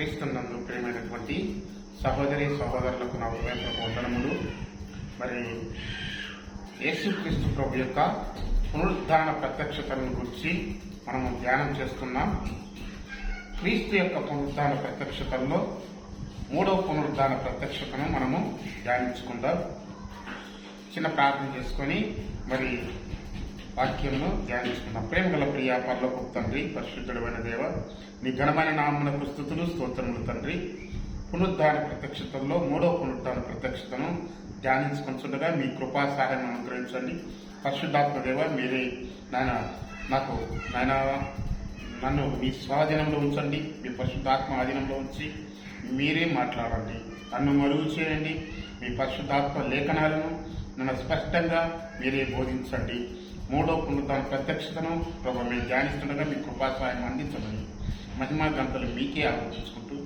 క్రీస్తునందు ప్రియమైనటువంటి సహోదరి సహోదరులకు నా హృదయపూర్వక వందనములు మరి యేసుక్రీస్తు ప్రభు యొక్క పునరుద్ధారణ ప్రత్యక్షతలను గురించి మనము ధ్యానం చేస్తున్నాం. క్రీస్తు యొక్క పునరుద్ధారణ ప్రత్యక్షతల్లో మూడవ పునరుద్ధాన ప్రత్యక్షతను మనము ధ్యానించుకుందాం. చిన్న ప్రార్థన చేసుకొని మరి వాక్యంను ధ్యానించుకుందాం ప్రేమ గల ప్రియ పర్లోకి తండ్రి పరిశుద్ధుడమైన దేవ నీ ఘనమైన నామమునకు స్థుతులు స్తోత్రములు తండ్రి. పునరుద్ధాన ప్రత్యక్షతల్లో మూడవ పునరుద్ధాన ప్రత్యక్షతను ధ్యానించుకుంటుండగా మీ కృపా సహాయం అనుగ్రహించండి. పరిశుద్ధాత్మ దేవ మీరే నాయన నాకు నాయన నన్ను మీ స్వాధీనంలో ఉంచండి. మీ పరిశుద్ధాత్మ ఆధీనంలో ఉంచి మీరే మాట్లాడండి. నన్ను మరుగు చేయండి. మీ పరిశుద్ధాత్మ లేఖనాలను నన్ను స్పష్టంగా మీరే బోధించండి. మూడో పునరుద్ధాన ప్రత్యక్షతను ప్రభు మీరు ధ్యానిస్తుండగా మీ కృపా అందించమని మహిమా గంటలు మీకే ఆలోచించుకుంటూ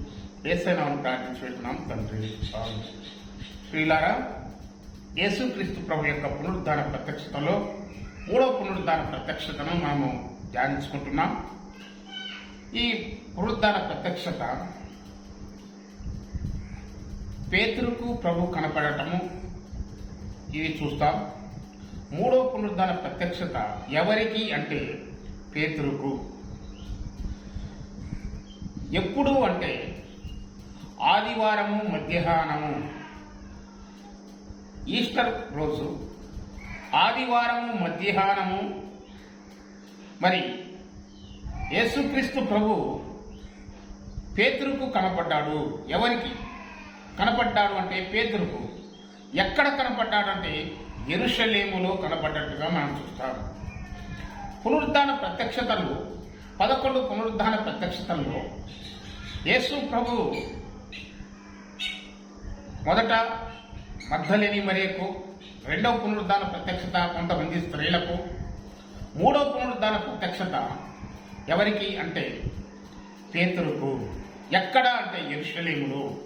ఏసైనామని ప్రార్థించి వెళ్తున్నాం తండ్రి. ఆమేన్. ప్రియులారా యేసుక్రీస్తు ప్రభు యొక్క పునరుద్ధాన ప్రత్యక్షతలో మూడో పునరుద్ధాన ప్రత్యక్షతను మనము ధ్యానించుకుంటున్నాం. ఈ పునరుద్ధాన ప్రత్యక్షత పేతురుకు ప్రభు కనపడటము ఇవి చూస్తాం. మూడో పునరుద్ధాన ప్రత్యక్షత ఎవరికి అంటే పేతురుకు. ఎప్పుడు అంటే ఆదివారము మధ్యాహ్నము. ఈస్టర్ రోజు. ఆదివారము మధ్యాహ్నము. మరి యేసుక్రీస్తు ప్రభు పేతురుకు కనపడ్డాడు. ఎవరికి? కనపడ్డాడు అంటే పేతురుకు. ఎక్కడ కనపడ్డాడు అంటే ఎరుషలేములో కనపడ్డట్టుగా మనం చూస్తాము పునరుద్ధాన ప్రత్యక్షతలు పదకొండు పునరుద్ధాన ప్రత్యక్షతల్లో యేసు ప్రభు మొదట మద్దలేని మరియకు రెండవ పునరుద్ధాన ప్రత్యక్షత కొంతమంది స్త్రీలకు మూడవ పునరుద్ధాన ప్రత్యక్షత ఎవరికి అంటే పేతురుకు. ఎక్కడ అంటే ఎరుషలేములో.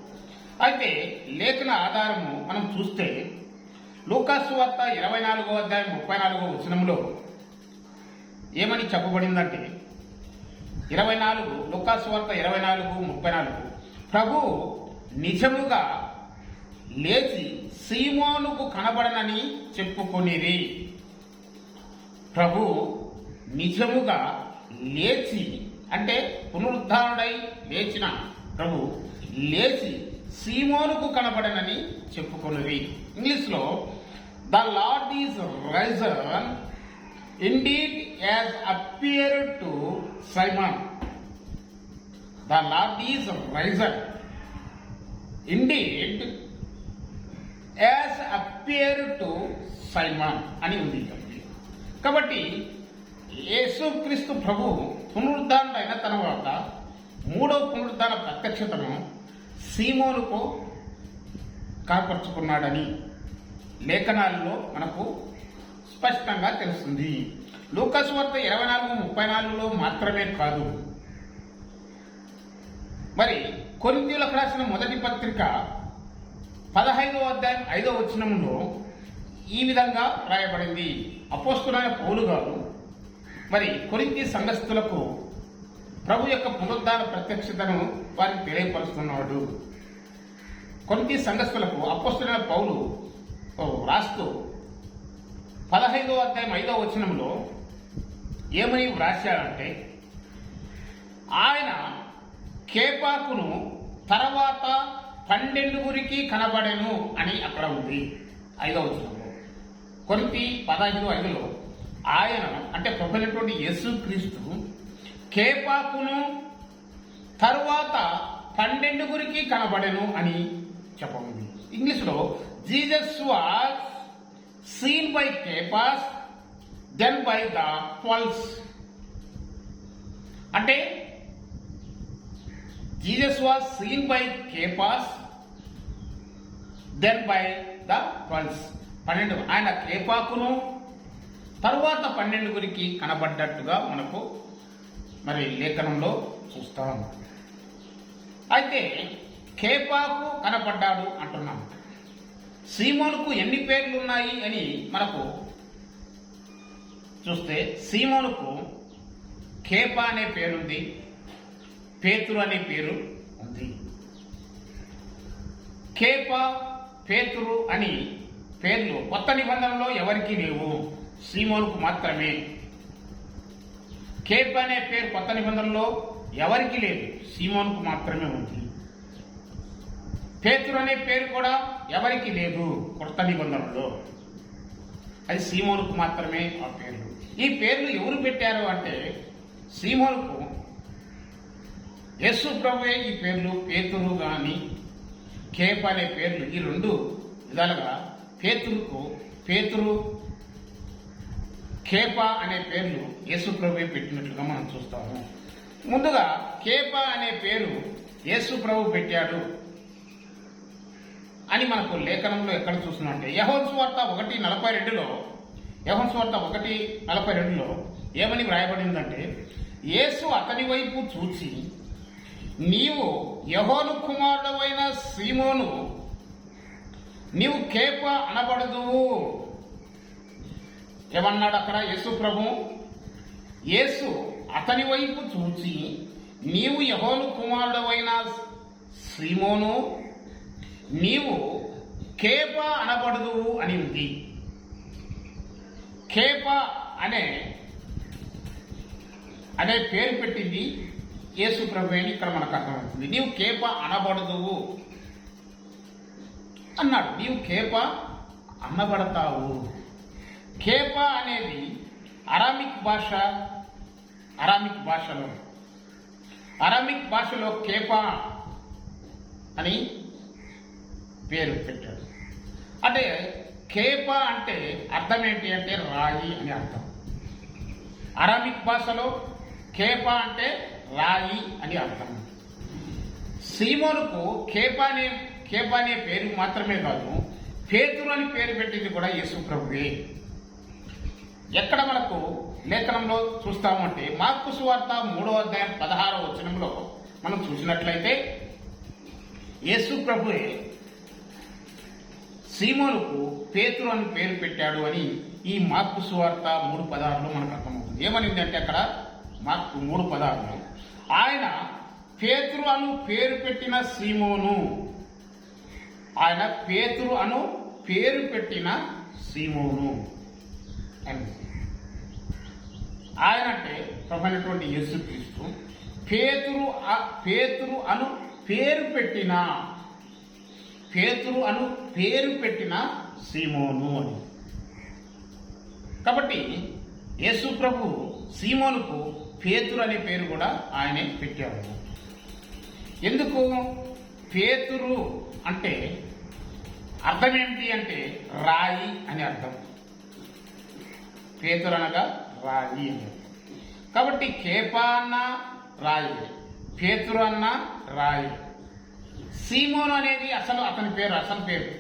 అయితే లేఖన ఆధారము మనం చూస్తే లూకాసు వార్త ఇరవై నాలుగో అధ్యాయం ముప్పై నాలుగో వచనంలో ఏమని చెప్పబడిందంటే ఇరవై నాలుగు లూకాసు వార్త ఇరవై నాలుగు ముప్పై నాలుగు ప్రభు నిజముగా లేచి సీమోనుకు కనబడనని చెప్పుకొనిరి. ప్రభు నిజముగా లేచి అంటే పునరుద్ధారుడై లేచిన ప్రభు లేచి సీమోనుకు కనబడనని చెప్పుకొనిరి. ఇంగ్లీష్లో the Lord is risen, indeed has appeared to Simon the Lord is risen, indeed has appear to Simon అని ఉంది కాబట్టి యేసుక్రీస్తు ప్రభు పునరుద్ధారణ తర్వాత మూడవ పునరుద్ధాన ప్రత్యక్షతను సీమోనుకు కనపరుచుకున్నాడని లేఖనాల్లో మనకు స్పష్టంగా తెలుస్తుంది. లూకస్ వార్త ఇరవై నాలుగు ముప్పై నాలుగులో మాత్రమే కాదు. మరి కొరింథీయులకు రాసిన మొదటి పత్రిక పదహైదవ అధ్యాయం ఐదవ వచనంలో ఈ విధంగా రాయబడింది. అపోస్తుడైన పౌలు గారు మరి కొరింథీ సంఘస్థులకు ప్రభు యొక్క పునరుద్ధార ప్రత్యక్షతను వారికి తెలియపరుస్తున్నాడు. కొరింథీ సంఘస్థులకు అపోస్తుడైన పౌలు రాస్తూ పదహైదవ అధ్యాయం ఐదో వచనంలో ఏమని వ్రాశాడంటే ఆయన కేపాకును తర్వాత పన్నెండుగురికి కనబడెను అని అక్కడ ఉంది. ఐదో వచనంలో. కొరింతి పదహైదు ఐదులో ఆయన అంటే ప్రభుత్వటువంటి యేసు క్రీస్తు కేపాకును తరువాత పన్నెండుగురికి కనబడెను అని చెప్పఉంది ఇంగ్లీష్లో Jesus was seen by Cephas then by the twelves అంటే Jesus was seen by Cephas then by the twelves పన్నెండు. ఆయన కేపాకును తరువాత పన్నెండుగురికి కనబడ్డట్టుగా మనకు మరి లేఖనంలో చూస్తాం. అయితే కేపాకు కనపడ్డాడు అంటున్నాం. సీమోనుకు ఎన్ని పేర్లు ఉన్నాయి అని మనకు చూస్తే సీమోనుకు కేపా అనే పేరుంది పేతురు అనే పేరు ఉంది. కేప పేతురు అని పేర్లు కొత్త నిబంధనలో ఎవరికీ లేవు. సీమోనుకు మాత్రమే. కేప్ అనే పేరు కొత్త నిబంధనలో ఎవరికీ లేదు. సీమోనుకు మాత్రమే ఉంది. పేతురు అనే పేరు కూడా ఎవరికి లేదు కొత్త నిబంధనలో. అది సీమోనుకు మాత్రమే ఆ పేర్లు. ఈ పేర్లు ఎవరు పెట్టారు అంటే సీమోనుకు యస్సు ప్రభువే ఈ పేర్లు పేతురు గాని కేప్ అనే పేర్లు ఈ రెండు విధాలుగా పేతురుకు పేతురు కేప అనే పేర్లు యేసు ప్రభువే పెట్టినట్లుగా మనం చూస్తాము. ముందుగా కేప అనే పేరు యేసు ప్రభు పెట్టాడు. అని మనకు లేఖనంలో ఎక్కడ చూస్తున్నామంటే యహోన్ వార్త ఒకటి నలభై రెండులో యహోన్ వార్త ఒకటి నలభై రెండులో ఏమని వ్రాయబడిందంటే యేసు అతని వైపు చూచి నీవు యహోను కుమారుడవైన సీమోను నీవు కేప అనబడదువు ఏమన్నాడు అక్కడ యేసు ప్రభు? యేసు అతని వైపు చూచి నీవు యహోను కుమారుడవైన సీమోను నీవు కేప అనబడదువు అని ఉంది. కేప అనే అనే పేరు పెట్టింది యేసు ప్రభు అని ఇక్కడ మనకు అర్థమవుతుంది. నీవు కేప అనబడదువు అన్నాడు. నీవు కేప అనబడతావు. కేప అనేది అరామిక్ భాష అరామిక్ భాషలో. అరామిక్ భాషలో కేప అని పేరు పెట్టాడు. అంటే కేప అంటే అర్థం ఏంటి అంటే రాయి అని అర్థం. అరబిక్ భాషలో కేప అంటే రాయి అని అర్థం. సీమోనుకు కేప అనే కేప అనే పేరు మాత్రమే కాదు పేతురు అని పేరు పెట్టింది కూడా యేసు ప్రభువే. ఎక్కడ మనకు లేఖనంలో చూస్తామంటే మార్కు సువార్త మూడో అధ్యాయం పదహారో వచనంలో మనం చూసినట్లయితే యేసు ప్రభువే సీమోనుకు పేతురు అని పేరు పెట్టాడు అని ఈ మార్పు సువార్త మూడు పదార్లో మనకు అర్థమవుతుంది. ఏమనింది అంటే అక్కడ? మార్పు మూడు పదార్లు ఆయన పేతురు అను పేరు పెట్టిన సీమోను. ఆయన పేతురు అను పేరు పెట్టిన సీమోను. అని. ఆయన అంటే ప్రభుత్వటువంటి యేసుక్రీస్తు. పేతురు పేతురు అను పేరు పెట్టిన పేతురు అను పేరు పెట్టిన సీమోను అని. కాబట్టి యేసు ప్రభు సీమోనుకు పేతురు అనే పేరు కూడా ఆయనే పెట్టాడు. ఎందుకు? పేతురు అంటే అర్థం ఏమిటి అంటే రాయి అని అర్థం. పేతురు అనగా రాయి అని. కాబట్టి కేప అన్న రాయి పేతురు అన్న రాయి. సీమోన్ అనేది అసలు అతని పేరు అసలు పేరు.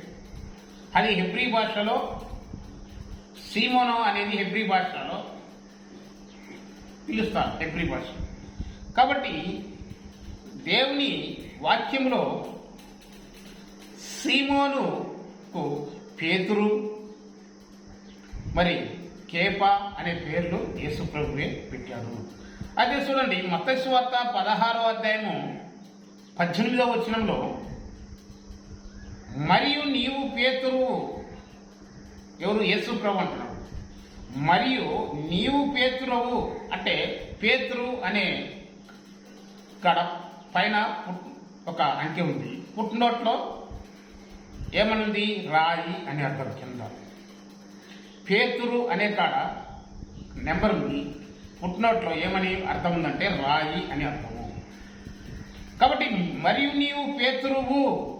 అది హెబ్రీ భాషలో సీమోనో అనేది హెబ్రీ భాషలో పిలుస్తారు హెబ్రీ భాష. కాబట్టి దేవుని వాక్యంలో సీమోనుకు పేతురు మరి కేప అనే పేర్లు యేసు ప్రభువే పెట్టాడు అయితే చూడండి మత్తయి వార్త పదహారో అధ్యాయము పద్దెనిమిదవ వచనంలో మరియు నీవు పేతురు ఎవరు? యేసు ప్రభు అంటున్నాడు. మరియు నీవు పేతురవు అంటే పేతురు అనే ఇక్కడ పైన ఒక అంకె ఉంది. పుట్టినోట్లో ఏమనుంది? రాయి అనే అర్థం కింద. పేతురు అనే కాడ నెంబర్ ఉంది. పుట్టినోట్లో ఏమని అర్థం ఉందంటే రాయి అని అర్థం కాబట్టి మరియు నీవు పేతురువు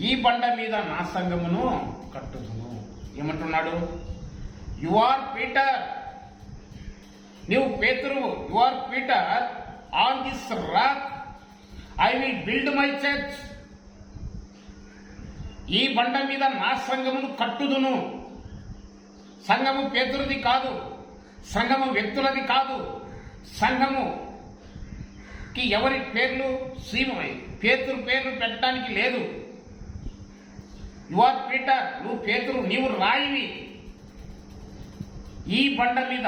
ఈ బండ మీద నా సంగమును కట్టుదును ఏమంటున్నాడు? యు ఆర్ పీటర్ నీవు పేతురువు. You are Peter on this rock I will build my church ఈ బండ మీద నా సంఘమును కట్టుదును. సంఘము పేతురుది కాదు. సంఘము వ్యక్తులది కాదు. సంఘము కి ఎవరి పేర్లు సీమ పేతురు పేర్లు పెట్టడానికి లేదు. యు ఆర్ పీటర్ నువ్వు పేతురు నీవు రాయివి. ఈ బండ మీద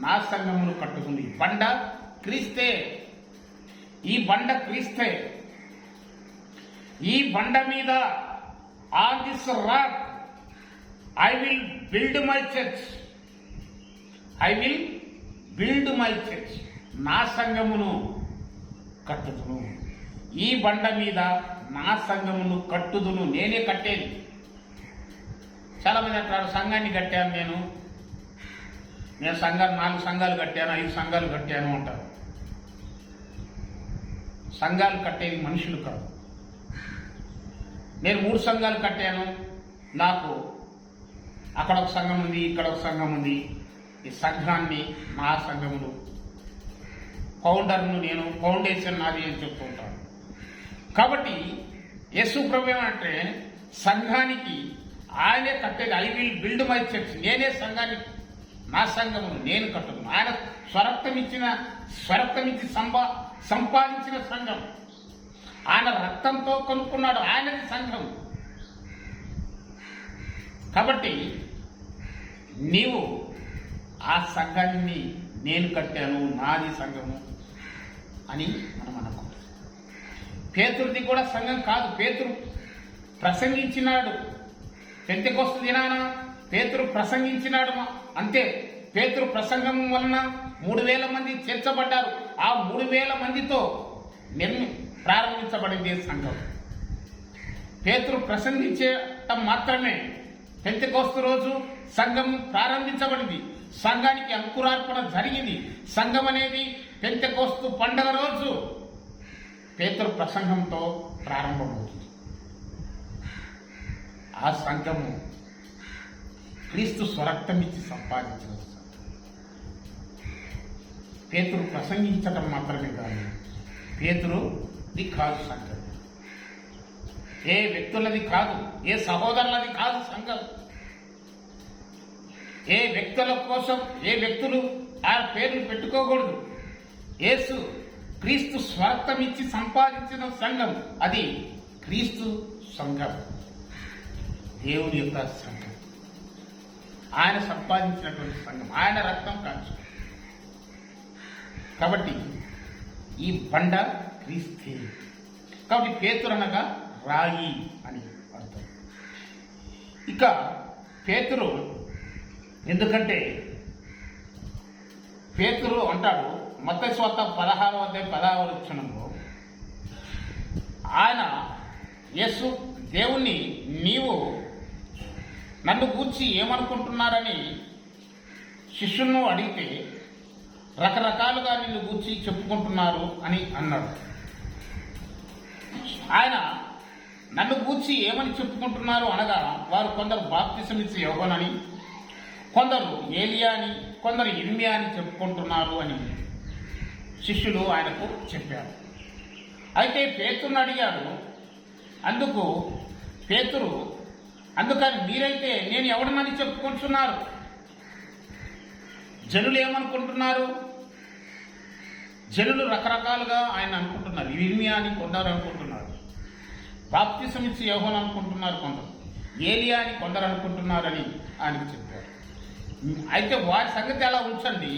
నా సంఘమును కట్టుకుంది. బండ క్రీస్తే. ఈ బండ క్రీస్తే. ఈ బండ మీద on this rock I will build my church. I will build my church. నా సంఘమును కట్టుదును. ఈ బండ మీద నా సంఘమును కట్టుదును నేనే కట్టేది. చాలా మంది అంటారు సంఘాన్ని కట్టాను నేను. నేను సంఘాలు నాలుగు సంఘాలు కట్టాను ఐదు సంఘాలు కట్టాను అంటారు. సంఘాలు కట్టేది మనుషులు కాదు. నేను మూడు సంఘాలు కట్టాను. నాకు అక్కడ ఒక సంఘం ఉంది ఇక్కడ ఒక సంఘం ఉంది. ఈ సంఘాన్ని నా సంఘములు ఫౌండర్ను నేను ఫౌండేషన్ నాది అని చెప్తూ ఉంటాను కాబట్టి యేసు ప్రభు ఏమంటే సంఘానికి ఆయనే కట్టేది I will build my church నేనే సంఘానికి నా సంఘమును నేను కట్టను. ఆయన స్వరక్తం ఇచ్చిన స్వరక్తం ఇచ్చి సంపా సంపాదించిన సంఘం. ఆయన రక్తంతో కొనుక్కున్నాడు ఆయనది సంఘం. కాబట్టి నీవు ఆ సంఘాన్ని నేను కట్టాను నాది సంఘము. అని మనం అనుకుంటాం. పేతుడిది కూడా సంఘం కాదు. పేతురు ప్రసంగించినాడు. పెంతకొస్తు దినాన పేతురు ప్రసంగించినాడు అంతే. పేతురు ప్రసంగం వలన మూడు వేల మంది చేర్చబడ్డారు. ఆ మూడు వేల మందితో నిర్మి ప్రారంభించబడింది సంఘం. పేతురు ప్రసంగించటం మాత్రమే పెంతెకోస్తు రోజు సంఘం ప్రారంభించబడింది. సంఘానికి అంకురార్పణ జరిగింది. సంఘం అనేది పెంతెకోస్తు పండగ రోజు పేతురు ప్రసంగంతో ప్రారంభమవుతుంది. ఆ సంఘము క్రీస్తు స్వరక్తం ఇచ్చి సంపాదించిన పేతురు ప్రసంగించటం మాత్రమే కాదు పేతురుది కాదు సంఘం. ఏ వ్యక్తులది కాదు ఏ సహోదరులది కాదు సంఘం. ఏ వ్యక్తుల కోసం ఏ వ్యక్తులు ఆ పేర్లు పెట్టుకోకూడదు. యేసు క్రీస్తు స్వార్థం ఇచ్చి సంపాదించిన సంఘం. అది క్రీస్తు సంఘం. దేవుని యొక్క సంఘం. ఆయన సంపాదించినటువంటి సంఘం. ఆయన రక్తం కాచు కాబట్టి ఈ బండ క్రీస్తే. కాబట్టి పేతురు అనగా రాయి అని అర్థం. ఇక పేతురు ఎందుకంటే పేతురు అంటాడు మత స్వత పదహారు అధ్యాయ పదహారు వచ్చినంలో ఆయన యేసు దేవుణ్ణి నీవు నన్ను గూర్చి ఏమనుకుంటున్నారని శిష్యులను అడిగితే రకరకాలుగా నిన్ను గూర్చి చెప్పుకుంటున్నారు అని అన్నాడు. ఆయన నన్ను గూర్చి ఏమని చెప్పుకుంటున్నారు అనగా వారు కొందరు బాప్తిసం ఇచ్చే యోగనని కొందరు ఏలియా అని కొందరు ఇర్మియా అని చెప్పుకుంటున్నారు అని శిష్యులు ఆయనకు చెప్పారు. అయితే పేతురుని అడిగాడు అందుకు పేతురు అందుకని మీరైతే నేను ఎవడనని చెప్పుకుంటున్నారు? జనులు ఏమనుకుంటున్నారు? జనులు రకరకాలుగా ఆయన అనుకుంటున్నారు ఇర్మియా అని కొందరు అనుకుంటున్నారు బాప్తిసం ఇచ్చి యోహన్ అనుకుంటున్నారు కొందరు ఏలియా అని కొందరు అనుకుంటున్నారని ఆయనకు చెప్పారు. అయితే వారి సంగతి అలా ఉంచండి.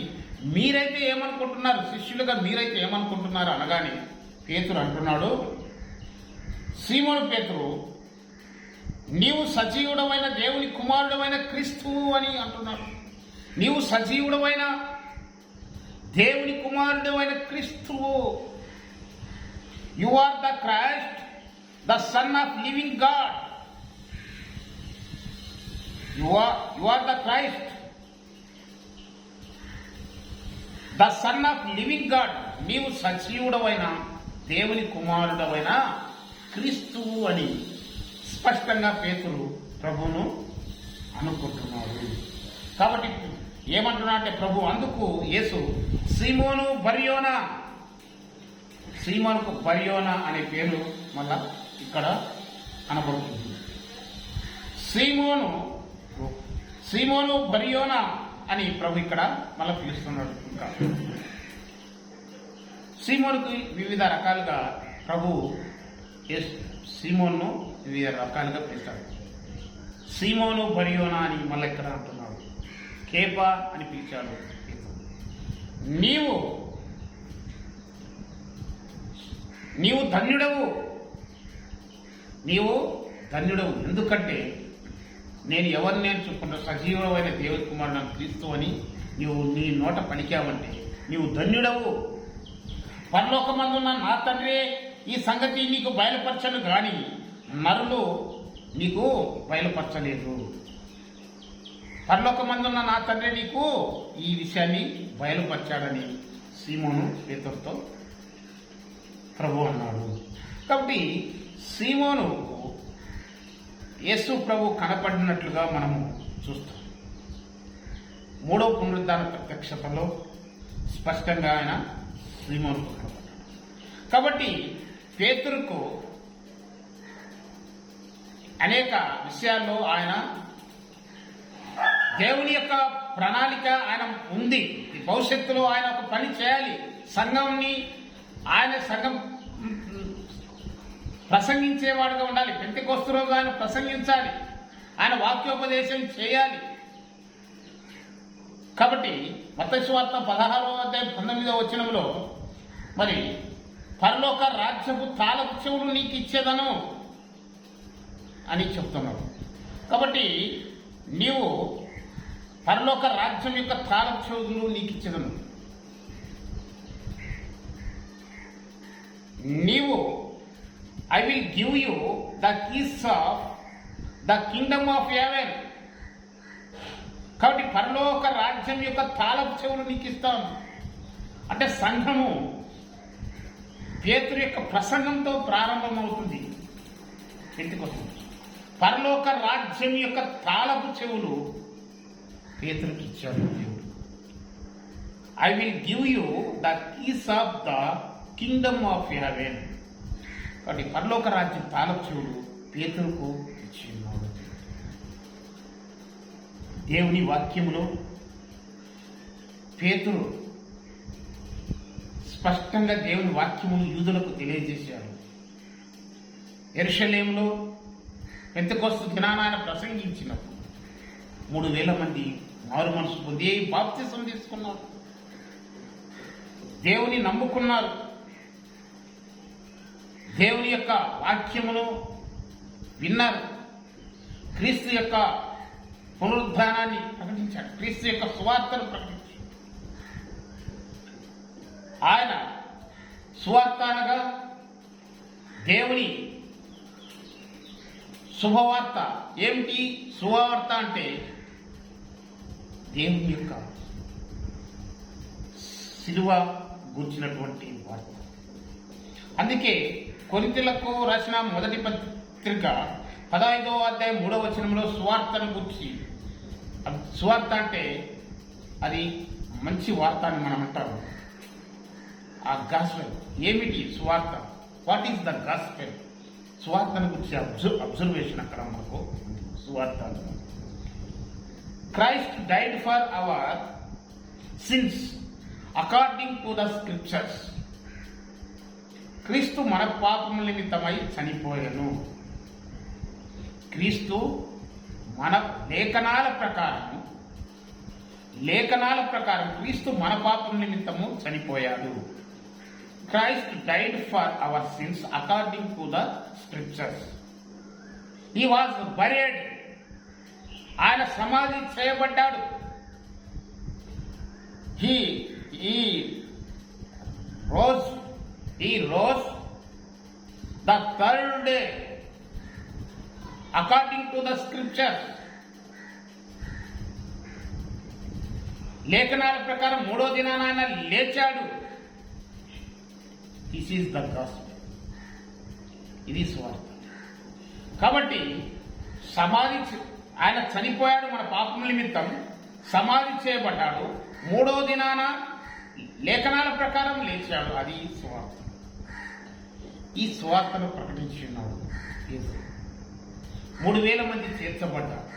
మీరైతే ఏమనుకుంటున్నారు? శిష్యులుగా మీరైతే ఏమనుకుంటున్నారు అనగానే పేతురు అంటున్నాడు సీమోను పేతురు నీవు సజీవుడమైన దేవుని కుమారుడమైన క్రీస్తువు అని అంటున్నాడు. నీవు సజీవుడమైన దేవుని కుమారుడమైన క్రీస్తువు you are the Christ the son of living God you are you are the Christ the son of living God. నీవు సజీవుడవైన దేవుని కుమారుడవైన క్రీస్తువు అని స్పష్టంగా పేతురు ప్రభువును అనుకుంటున్నాడు కాబట్టి ఏమంటున్నా అంటే ప్రభు అందుకు యేసు సీమోను బరియోనా. సీమోనుకు బరియోనా అనే పేరు మళ్ళా ఇక్కడ కనబడుతుంది. సీమోను సీమోను బరియోనా అని ప్రభు ఇక్కడ మళ్ళీ పిలుస్తున్నాడు. ఇంకా. సీమోనుకు వివిధ రకాలుగా ప్రభు సీమోన్ను వివిధ రకాలుగా పిలుస్తాడు. సీమోను బరియోనా అని మళ్ళీ ఇక్కడ అంటున్నాడు. కేపా అని పిలిచాడు. నీవు నీవు ధన్యుడవు. నీవు ధన్యుడవు. ఎందుకంటే నేను ఎవరిని నేర్చుకుంటా సజీవమైన దేవుడి కుమారుడు నాకు క్రీస్తు అని నీవు నీ నోట పలికావంటే నీవు ధన్యుడవు. పరలోకమందున్న నా తండ్రి ఈ సంగతి నీకు బయలుపరచను కానీ నరులు నీకు బయలుపరచలేదు. పరలోకమందున్న నా తండ్రి నీకు ఈ విషయాన్ని బయలుపరచాడని సీమోను పేతురుతో ప్రభు అన్నాడు. కాబట్టి సీమోను యేసు ప్రభు కనపడినట్లుగా మనము చూస్తాం. మూడో పునరుద్ధాన ప్రత్యక్షతలో స్పష్టంగా ఆయన సీమోనుకు కనపడ్డాడు. కాబట్టి పేతురుకు అనేక విషయాల్లో ఆయన దేవుని యొక్క ప్రణాళిక ఆయన ఉంది. భవిష్యత్తులో ఆయన ఒక పని చేయాలి. సంఘంని ఆయన సంఘం ప్రసంగించేవాడుగా ఉండాలి. పెంతి రోజు ఆయన ప్రసంగించాలి. ఆయన వాక్యోపదేశం చేయాలి. కాబట్టి మతస్వార్త పదహారవ అధ్యాయం పంతొమ్మిదవ వచనంలో మరి పరలోక రాజ్యపు తాళపు చెవులు నీకు ఇచ్చేదను అని చెప్తున్నాడు. కాబట్టి నీవు పరలోక రాజ్యం యొక్క తాళపు చెవులు నీకు ఇచ్చేదను. నీవు I will give you the keys of the kingdom of heaven కాబట్టి పరలోక రాజ్యం యొక్క తాళపు చెవులు నీకు ఇస్తాను. అంటే సంఘము పేతురు యొక్క ప్రసంగంతో ప్రారంభమవుతుంది. ఎందుకోసం? పరలోక రాజ్యం యొక్క తాళపు చెవులు పేతురికి ఇచ్చాడు దేవుడు. I will give you the keys of the kingdom of heaven కాబట్టి పరలోక రాజ్యం తాళపు చెవులు పేతురుకు ఇచ్చిన్నాడు దేవుని వాక్యములో పేతురు స్పష్టంగా దేవుని వాక్యమును యూదులకు తెలియజేశాడు. ఎరుషలేంలో పెంతకొస్తు దినాన ఆయన ప్రసంగించినప్పుడు మూడు వేల మంది మారు మనసు పొంది బాప్తిసం తీసుకున్నారు? దేవుని నమ్ముకున్నారు. దేవుని యొక్క వాక్యమును విన్నారు. క్రీస్తు యొక్క పునరుద్ధానాన్ని ప్రకటించాడు. క్రీస్తు యొక్క సువార్తను ప్రకటించాడు. ఆయన సువార్త అనగా దేవుని శుభవార్త ఏమిటి? శుభవార్త అంటే దేవుని యొక్క సిలువ గుర్చినటువంటి వార్త. అందుకే కొరితలకు రాసిన మొదటి పత్రిక పదహైదవ అధ్యాయం మూడవ వచనంలో సువార్తను గుర్చి సువార్త అంటే అది మంచి వార్త అని మనం అంటారు. ఆ గాస్పెల్ ఏమిటి సువార్త? What is the gospel? సువార్తను గురించి అబ్జర్వ్ అబ్జర్వేషన్ అక్కడ మనకు ఉంది. సువార్త Christ died for our sins according to the scriptures. క్రీస్తు మన పాపముల నిమిత్తమై చనిపోయాను క్రీస్తు మన లేఖనాల ప్రకారం లేఖనాల ప్రకారం క్రీస్తు మన పాపం నిమిత్తము చనిపోయాడు. Christ died for our sins according to the scriptures. He was buried. ఆయన సమాధి చేయబడ్డాడు. హీ ఈ రోజ్ ఈ rose the third day according to the scriptures లేఖనాల ప్రకారం మూడో దినాన ఆయన లేచాడు. దిస్ ఈజ్ ద గాస్పెల్ ఇది స్వార్థ కాబట్టి సమాధి ఆయన చనిపోయాడు మన పాపం నిమిత్తం సమాధి చేయబడ్డాడు. మూడో దినాన లేఖనాల ప్రకారం లేచాడు. అది ఈ స్వార్థను ప్రకటించున్నాడు మూడు వేల మంది చేర్చబడ్డారు.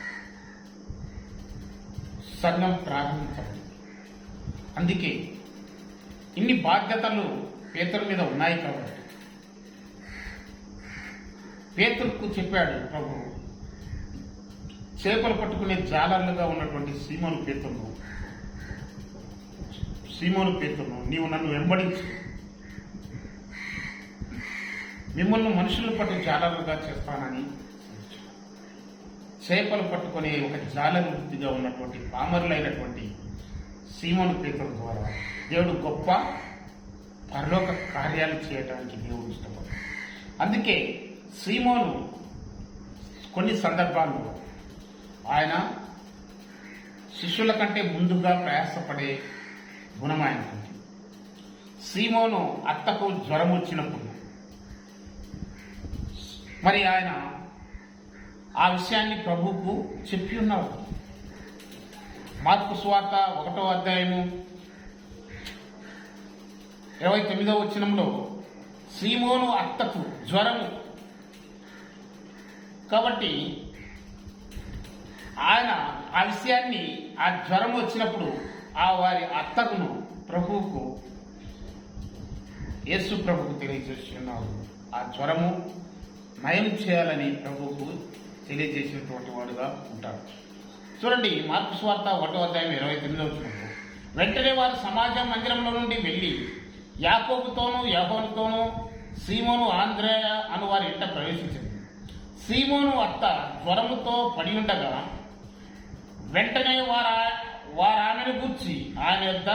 సంఘం ప్రారంభించబడింది. అందుకే ఇన్ని బాధ్యతలు పేతుల మీద ఉన్నాయి కాబట్టి. పేతులకు చెప్పాడు ప్రభు చేపలు పట్టుకునే జాలర్లుగా ఉన్నటువంటి సీమోను పేతును సీమోను పేతును నీవు నన్ను వెంబడించు. మిమ్మల్ని మనుషులను పట్టు జాలరుగా చేస్తానని చేపలు పట్టుకునే ఒక జాలరు వృత్తిగా ఉన్నటువంటి పామరులైనటువంటి సీమను పేతుల ద్వారా దేవుడు గొప్ప పరలోక కార్యాలు చేయడానికి దేవుడు ఇష్టపడు అందుకే సీమోను కొన్ని సందర్భాల్లో ఆయన శిష్యుల కంటే ముందుగా ప్రయాసపడే గుణం ఆయనకుంది. సీమోను అత్తకు జ్వరం వచ్చినప్పుడు మరి ఆయన ఆ విషయాన్ని ప్రభువుకు చెప్పి ఉన్నారు మార్పు స్వార్త ఒకటో అధ్యాయము ఇరవై తొమ్మిదవ వచనంలో సీమోను అత్తకు జ్వరము. కాబట్టి ఆయన ఆ విషయాన్ని ఆ జ్వరం వచ్చినప్పుడు ఆ వారి అత్తకును ప్రభువుకు యేసు ప్రభుకు తెలియజేస్తున్నారు ఆ జ్వరము నయం చేయాలని ప్రభువుకు తెలియజేసినటువంటి వాడుగా ఉంటాడు చూడండి మార్పు స్వార్త ఒకటో అధ్యాయం ఇరవై తొమ్మిదో వచ్చినప్పుడు వెంటనే వారు సమాజ మందిరంలో నుండి వెళ్ళి యాకోబుతోనూ యహోనుతోనూ సీమోను ఆంధ్రేయ అను వారి ఇంట ప్రవేశించింది సీమోను అత్త జ్వరముతో పడి ఉండగా వెంటనే వారు వారు ఆమెను గూర్చి ఆయన యొద్ద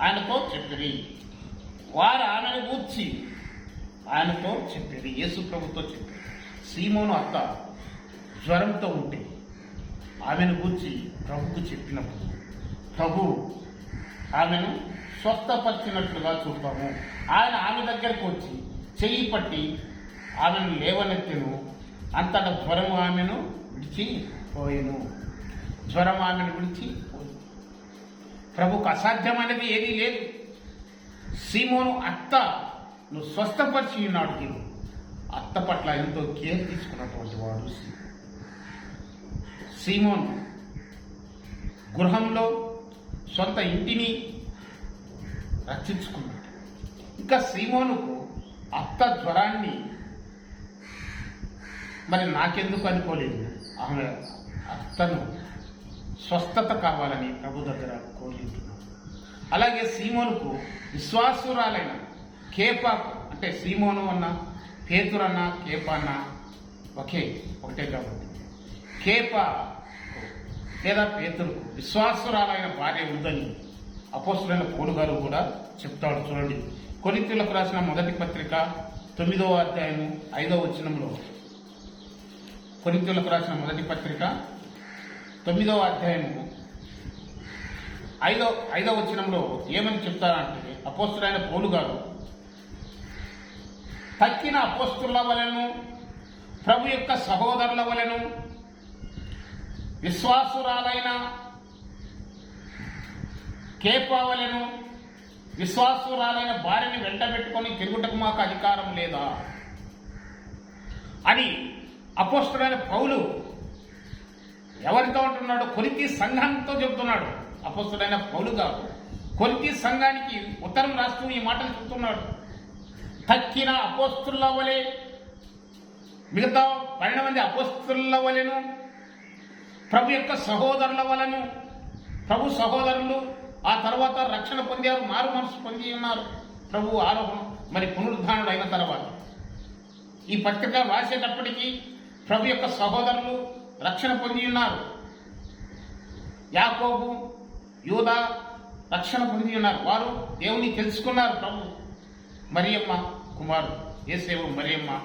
ఆయనతో చెప్పింది వారు ఆమెను గూర్చి ఆయనతో చెప్పేది యేసు ప్రభుతో చెప్పేది. సీమోను అత్త జ్వరంతో ఉంటే ఆమెను గురించి ప్రభుకు చెప్పినప్పుడు ప్రభు ఆమెను స్వస్థపరిచినట్లుగా చూస్తాము ఆయన ఆమె దగ్గరకు వచ్చి చెయ్యి పట్టి ఆమెను లేవనెత్తెను. అంతటా జ్వరం ఆమెను విడిచి పోయెను. జ్వరం ఆమెను విడిచి పోయెను. ప్రభుకు అసాధ్యమైనది ఏదీ లేదు. సీమోను అత్త నువ్వు స్వస్థపరిచి ఈనాడు దేవుడు అత్త పట్ల ఎంతో కేర్ తీసుకున్నటువంటి వాడు సీమోన్ గృహంలో సొంత ఇంటిని రక్షించుకున్నాడు. ఇంకా సీమోనుకు అత్త జ్వరాన్ని మరి నాకెందుకు అనుకోలేదు. ఆమె అత్తను స్వస్థత కావాలని ప్రభు దగ్గర కోరుకుంటున్నాను. అలాగే సీమోనుకు విశ్వాసురాలైన కేప అంటే సీమోను అన్న పేతురన్న కేప అన్న ఒకే ఒకటే కాబట్టి కేప లేదా పేతురు విశ్వాసురాలైన భార్య ఉందని అపోస్తులైన పౌలు గారు కూడా చెప్తాడు. చూడండి. కొరిత్యులకు రాసిన మొదటి పత్రిక తొమ్మిదవ అధ్యాయము ఐదవ వచనంలో. కొరిత్యులకు రాసిన మొదటి పత్రిక తొమ్మిదవ అధ్యాయము ఐదో ఐదవ వచనంలో ఏమని చెప్తారంటే అపోస్తులైన పౌలు గారు తక్కిన అపోస్తుల వలెను ప్రభు యొక్క సహోదరుల వలెను విశ్వాసురాలైన కేపావలను విశ్వాసురాలైన భార్యని వెంటబెట్టుకొని తిరుగుటకు మాకు అధికారం లేదా? అని అపోస్తుడైన పౌలు ఎవరితో ఉంటున్నాడు కొరికి సంఘంతో చెబుతున్నాడు అపోస్తుడైన పౌలు గారు. కొరికి సంఘానికి ఉత్తరం రాస్తూ ఈ మాటలు చెప్తున్నాడు. తక్కిన అపోస్తుల వలె మిగతా పన్నెండు మంది అపోస్తుల వలెను ప్రభు యొక్క సహోదరుల వలను ప్రభు సహోదరులు ఆ తర్వాత రక్షణ పొందారు మారు మనసు పొంది ఉన్నారు. ప్రభు ఆరోపణ మరి పునరుద్ధానుడు అయిన తర్వాత. ఈ పత్రిక రాసేటప్పటికీ ప్రభు యొక్క సహోదరులు రక్షణ పొంది ఉన్నారు. యాకోబు యూదా రక్షణ పొంది ఉన్నారు. వారు దేవుని తెలుసుకున్నారు ప్రభు. మరియమ్మ కుమారు ఏసేవ మరియమ్మ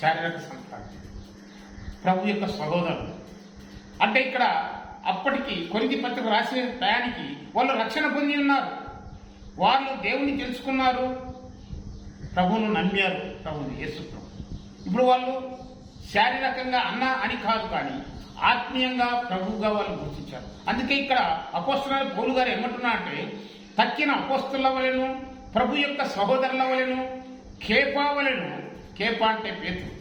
శారీరక సంతానం ప్రభు యొక్క సహోదరుడు. అంటే ఇక్కడ అప్పటికి కొరిది పత్రిక రాసిన టయానికి వాళ్ళు రక్షణ పొంది ఉన్నారు. వాళ్ళు దేవుని తెలుసుకున్నారు. ప్రభువును నమ్మారు. ప్రభుని యేసు ప్రభు. ఇప్పుడు వాళ్ళు శారీరకంగా అన్న అని కాదు కానీ ఆత్మీయంగా ప్రభువుగా వాళ్ళు గుర్తించారు. అందుకే ఇక్కడ అపోస్తుల పౌలు గారు ఏమంటున్నా అంటే తక్కిన అపోస్తుల వలెను ప్రభు యొక్క సహోదరుల వలెను కేపావలను కేపా అంటే పేతు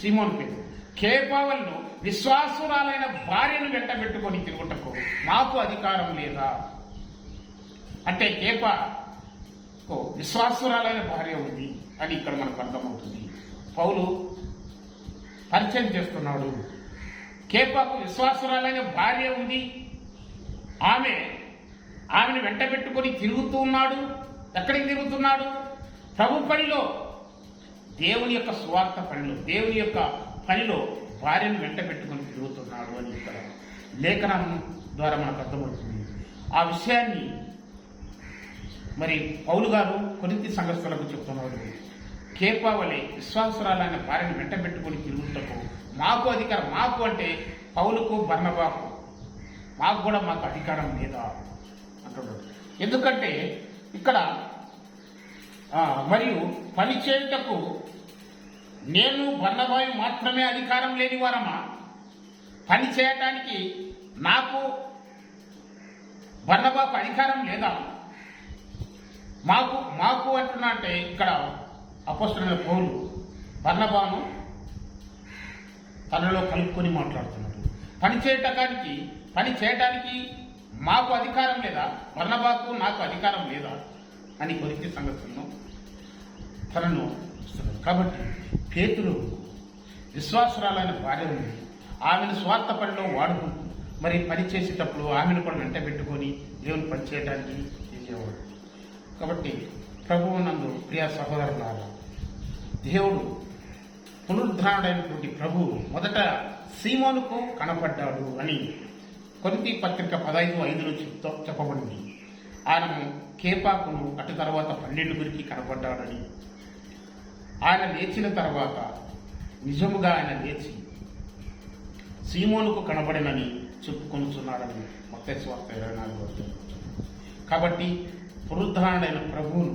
సీమోన్ పేరు. కేపావలను విశ్వాసురాలైన భార్యను వెంట పెట్టుకొని తిరుగుటకు మాకు అధికారం లేదా? అంటే కేప విశ్వాసురాలైన భార్య ఉంది అని ఇక్కడ మనకు అర్థమవుతుంది. పౌలు పరిచయం చేస్తున్నాడు. కేపాకు విశ్వాసురాలైన భార్య ఉంది. ఆమె ఆమెను వెంట పెట్టుకొని తిరుగుతూ ఉన్నాడు. ఎక్కడికి తిరుగుతున్నాడు? ప్రభు పనిలో దేవుని యొక్క స్వార్థ పనిలో దేవుని యొక్క పనిలో భార్యను వెంట పెట్టుకుని తిరుగుతున్నాడు అని ఇక్కడ లేఖనం ద్వారా మనకు అర్థమవుతుంది. ఆ విషయాన్ని మరి పౌలు గారు కొరింతి సంఘస్థులకు చెప్తున్నారు. కేపావలి విశ్వాసరాలైన భార్యను వెంట పెట్టుకుని తిరుగుటకు మాకు అధికారం మాకు అంటే పౌలుకు బర్ణబాకు మాకు కూడా మాకు అధికారం లేదా అంటున్నాడు. ఎందుకంటే ఇక్కడ మరియు పని చేయుటకు నేను బర్ణబాయి మాత్రమే అధికారం లేని వారమా? పని చేయటానికి నాకు బర్ణబాకు అధికారం లేదా? మాకు మాకు అంటున్నా అంటే ఇక్కడ అపస్తున్న పౌలు బర్ణబాను తనలో కలుపుకొని మాట్లాడుతున్నాడు. పని చేయటానికి పని చేయటానికి మాకు అధికారం లేదా? బర్ణబాకు నాకు అధికారం లేదా? అని కొరికి సంగతులను తనను ఇస్తున్నాడు. కాబట్టి పేతులు విశ్వాసురాలైన భార్య ఉంది ఆమెను స్వార్థ పనిలో వాడుకుంటుంది మరి పని చేసేటప్పుడు ఆమెను కూడా వెంట పెట్టుకొని దేవుని పని చేయడానికి చేసేవాడు కాబట్టి ప్రభువు నందు ప్రియ సహోదరులారా దేవుడు పునరుద్ధారుడైనటువంటి ప్రభు మొదట సీమోనుకు కనపడ్డాడు అని కొరింథీ పత్రిక పదహైదు ఐదులో చెప్తా చెప్పబడింది ఆయన కేపాకును అటు తర్వాత పన్నెండుగురికి కనపడ్డాడని ఆయన లేచిన తర్వాత నిజముగా ఆయన లేచి సీమోనుకు కనబడినని చెప్పుకొనుచున్నాడని మొత్త స్వార్థ ఇరవై నాలుగు కాబట్టి పునరుద్ధారణైన ప్రభువును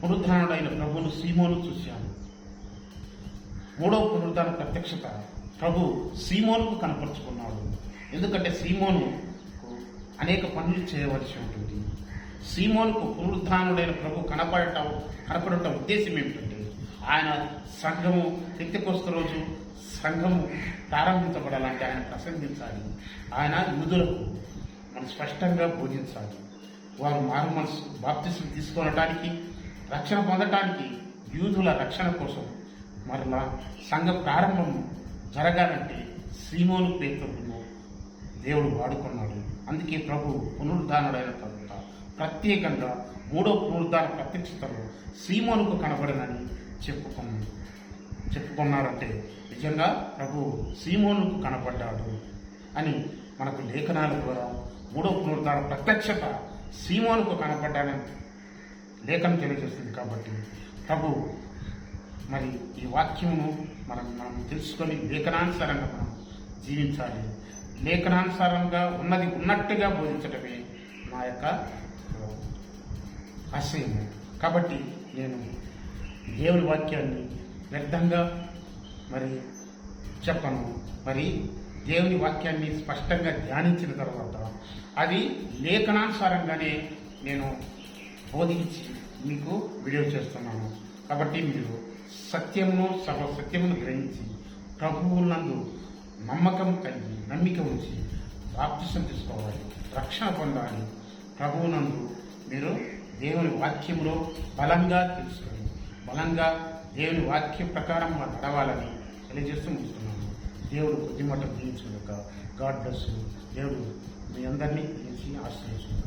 పునరుద్ధారణుడైన ప్రభువును సీమోను చూశాను మూడవ పునరుద్ధాన ప్రత్యక్షత ప్రభు సీమోనుకు కనపరుచుకున్నాడు. ఎందుకంటే సీమోను అనేక పనులు చేయవలసి ఉంటుంది. సీమోన్కు పునరుద్ధానుడైన ప్రభు కనపడటం కనపడటం ఉద్దేశం ఏమిటంటే ఆయన సంఘము పెద్దకొస్త రోజు సంఘము ప్రారంభించబడాలంటే ఆయన ప్రసంగించాలి. ఆయన యూదులకు మనం స్పష్టంగా బోధించాలి. వారు మారు మనసు బాప్తిసం తీసుకోవడానికి రక్షణ పొందటానికి యూదుల రక్షణ కోసం మరలా సంఘ ప్రారంభం జరగాలంటే సీమోను పేతులను దేవుడు వాడుకున్నాడు. అందుకే ప్రభు పునరుద్ధానుడైన తర్వాత ప్రత్యేకంగా మూడో పునరుద్ధాన ప్రత్యక్షతలో సీమోనుకు కనబడనని చెప్పుకున్నాను చెప్పుకున్నారంటే నిజంగా ప్రభు సీమోనుకు కనపడ్డాడు అని మనకు లేఖనాల ద్వారా మూడో పునరుద్ధాన ప్రత్యక్షత సీమోనుకు కనపడ్డాడని లేఖనం తెలియజేస్తుంది కాబట్టి ప్రభు మరి ఈ వాక్యమును మనం మనం తెలుసుకొని లేఖనానుసారంగా మనం జీవించాలి. లేఖనానుసారంగా ఉన్నది ఉన్నట్టుగా బోధించడమే నా యొక్క ఆశయము కాబట్టి నేను దేవుని వాక్యాన్ని వ్యర్థంగా మరి చెప్పను. మరి దేవుని వాక్యాన్ని స్పష్టంగా ధ్యానించిన తర్వాత అది లేఖనానుసారంగానే నేను బోధించి మీకు వీడియో చేస్తున్నాను. కాబట్టి మీరు సత్యమును సర్వసత్యమును గ్రహించి ప్రభువులందు నమ్మకం కలిగి నమ్మిక ఉంచి బాప్తిసం తీసుకోవాలి రక్షణ పొందాలి. ప్రభువునందు మీరు దేవుని వాక్యంలో బలంగా తెలుసుకొని బలంగా దేవుని వాక్యం ప్రకారం మనం నడవాలని తెలియజేస్తూ ముగిస్తున్నాను. దేవుడు కొద్దిమట్ట దీవించుగాక గాడ్ బ్లెస్ దేవుడు మీ అందరినీ దీవించి ఆశ్రయించుగాక